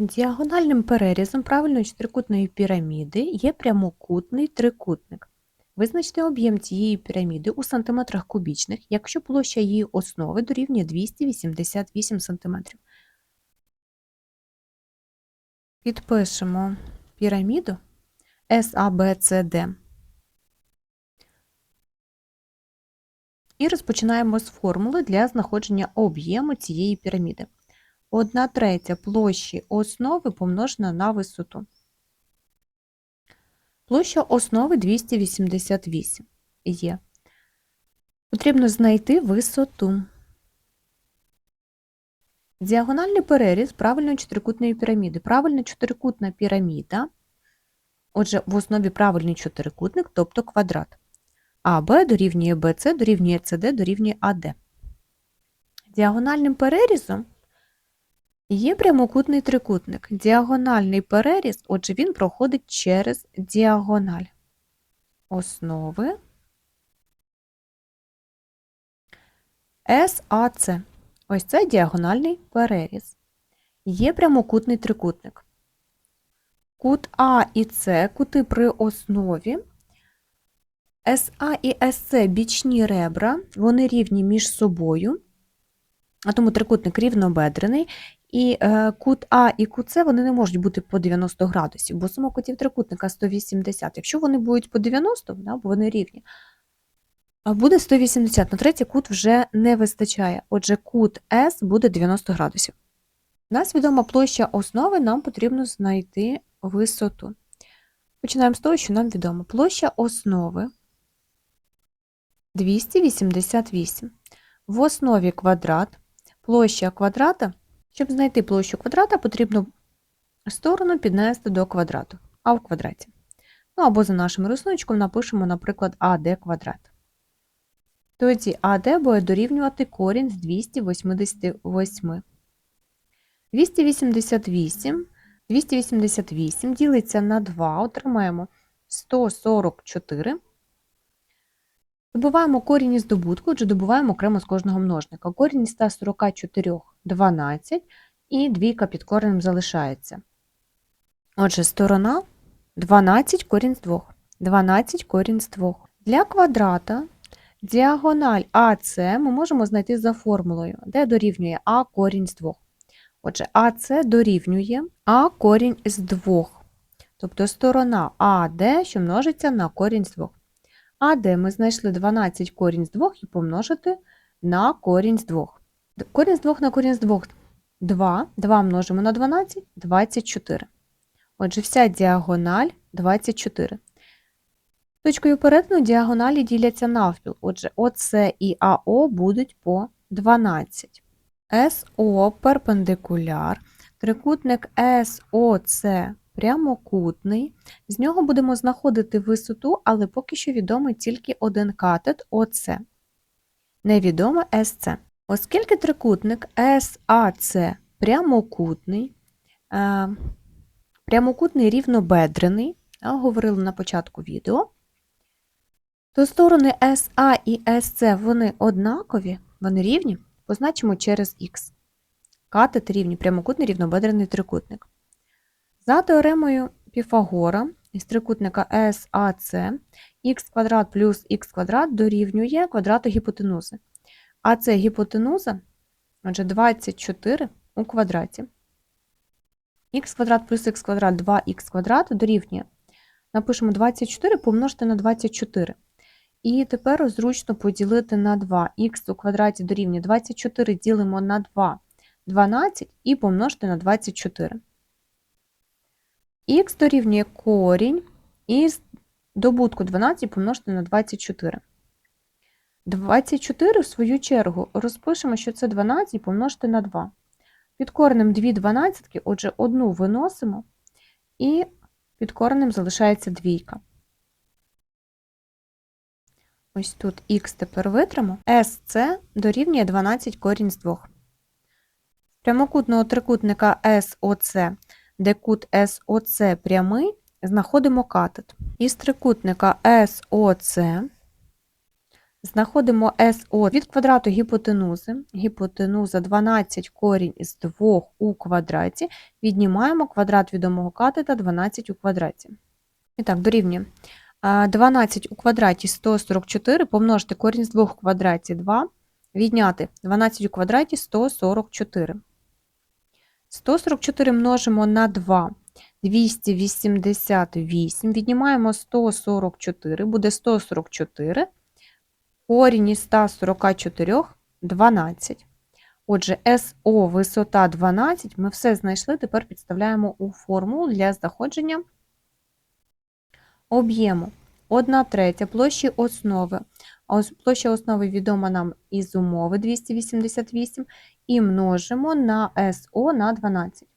Діагональним перерізом правильної чотирикутної піраміди є прямокутний трикутник. Визначте об'єм цієї піраміди у сантиметрах кубічних, якщо площа її основи дорівнює 288 см. Підпишемо піраміду SABCD і розпочинаємо з формули для знаходження об'єму цієї піраміди. 1 третя площі основи помножена на висоту. Площа основи 288 є. Потрібно знайти висоту. Діагональний переріз правильної чотирикутної піраміди. Правильна чотирикутна піраміда, отже, в основі правильний чотирикутник, тобто квадрат. АБ дорівнює БЦ, дорівнює СД, дорівнює АД. Діагональним перерізом Є прямокутний трикутник. Діагональний переріз, отже, він проходить через діагональ основи САЦ. Ось це діагональний переріз. Є прямокутний трикутник. Кут А і С кути при основі. СА і СЦ бічні ребра, вони рівні між собою, а тому трикутник рівнобедрений, і е, кут А і кут С вони не можуть бути по 90 градусів, бо сума кутів трикутника 180. Якщо вони будуть по 90, да, бо вони рівні, а буде 180, на третій кут вже не вистачає. Отже, кут С буде 90 градусів. У нас відома площа основи, нам потрібно знайти висоту. Починаємо з того, що нам відомо. Площа основи 288. В основі квадрат, площа квадрата щоб знайти площу квадрата, потрібно сторону піднести до квадрату, а в квадраті. Ну або за нашим рисунком напишемо, наприклад, АД квадрат. Тоді АД буде дорівнювати корінь з 288. 288 288 ділиться на 2, отримаємо 144. Добуваємо корінь із добутку, отже, добуваємо окремо з кожного множника. Корінь із 144 12 і двійка під коренем залишається. Отже, сторона 12 корінь з 2. 12 корінь з 2. Для квадрата діагональ АС ми можемо знайти за формулою, де дорівнює А корінь з 2. Отже, АС дорівнює А корінь з 2. Тобто сторона АД, що множиться на корінь з 2. АД ми знайшли 12 корінь з 2 і помножити на корінь з 2. Корінь з 2 на корінь з 2 2. 2 множимо на 12 24. Отже, вся діагональ 24. Точкою перетину діагоналі діляться навпіл. Отже, ОС і АО будуть по 12. СО перпендикуляр. Трикутник СОЦ прямокутний. З нього будемо знаходити висоту, але поки що відомий тільки один катет ОС. Невідомо СЦ. Оскільки трикутник SAC прямокутний, е, прямокутний рівнобедрений, говорили на початку відео, то сторони SA і SC вони однакові, вони рівні, позначимо через Х. Катет рівні прямокутний рівнобедрений трикутник. За теоремою Піфагора із трикутника SAC х квадрат плюс х квадрат дорівнює квадрату гіпотенузи. А це гіпотенуза, отже, 24 у квадраті. Х квадрат плюс х квадрат 2х квадрат дорівнює. Напишемо 24 помножити на 24. І тепер зручно поділити на 2. Х у квадраті дорівнює 24 ділимо на 2, 12 і помножити на 24. Х дорівнює корінь із добутку 12 помножити на 24. 24, в свою чергу, розпишемо, що це 12 помножити на 2. Під коренем 2 дванадцятки, отже, одну виносимо, і під коренем залишається двійка. Ось тут х тепер витримо. SC дорівнює 12 корінь з 2. Прямокутного трикутника SOC, де кут SOC прямий, знаходимо катет. Із трикутника SOC Знаходимо СО від квадрату гіпотенузи. Гіпотенуза 12 корінь із 2 у квадраті. Віднімаємо квадрат відомого катета 12 у квадраті. І так, дорівнює. 12 у квадраті 144 помножити корінь з 2 в квадраті 2. Відняти 12 у квадраті 144. 144 множимо на 2. 288. Віднімаємо 144, буде 144. Корінь із 144 – 12. Отже, СО висота 12, ми все знайшли, тепер підставляємо у формулу для знаходження об'єму. 1 третя площі основи. Площа основи відома нам із умови 288 і множимо на СО на 12.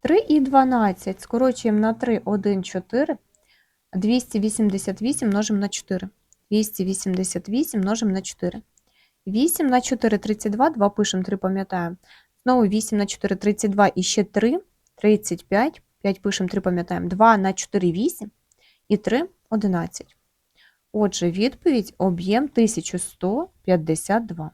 3 і 12 скорочуємо на 3, 1, 4. 288 множимо на 4. 288 множимо на 4. 8 на 4 – 32, 2 пишемо, 3 пам'ятаємо. Знову 8 на 4 – 32 і ще 3 – 35. 5 пишемо, 3 пам'ятаємо. 2 на 4 – 8 і 3 – 11. Отже, відповідь – об'єм 1152.